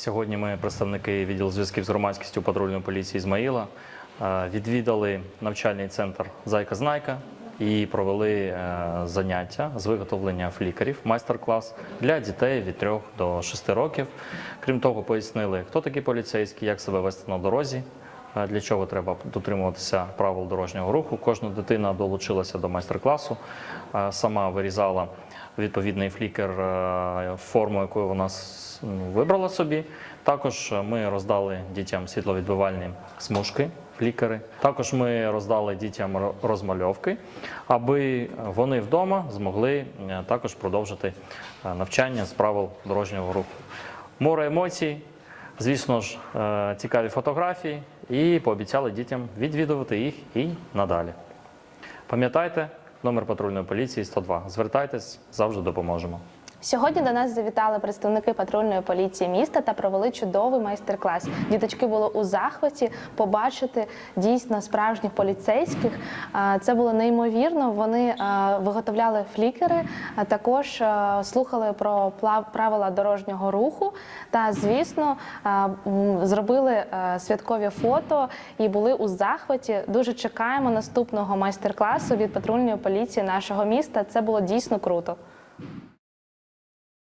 Сьогодні ми, представники відділу зв'язків з громадськістю патрульної поліції Ізмаїла, е, відвідали навчальний центр Зайка Знайка і провели е, заняття з виготовлення флікерів, майстер-клас для дітей від 3 до 6 років. Крім того, пояснили, хто такі поліцейські, як себе вести на дорозі. е, Для чого треба дотримуватися правил дорожнього руху? Кожна дитина долучилася до майстер-класу, сама вирізала відповідний флікер е, форму, яку вона ну, вибрала собі. Також е, ми роздали дітям світловідбивальні смужки, флікери. Також ми роздали дітям розмальовки, аби вони вдома змогли е, також продовжити е, навчання з правил дорожнього руху. Море емоцій, звісно ж, е, цікаві фотографії, і пообіцяли дітям відвідувати їх і надалі. Пам'ятайте, номер патрульної поліції 102. Звертайтесь, завжди допоможемо. Сьогодні до нас завітали представники патрульної поліції міста та провели чудовий майстер-клас. Діточки були у захваті побачити дійсно справжніх поліцейських. Це було неймовірно. Вони виготовляли флікери, також слухали про правила дорожнього руху. Та, звісно, зробили святкові фото і були у захваті. Дуже чекаємо наступного майстер-класу від патрульної поліції нашого міста. Це було дійсно круто.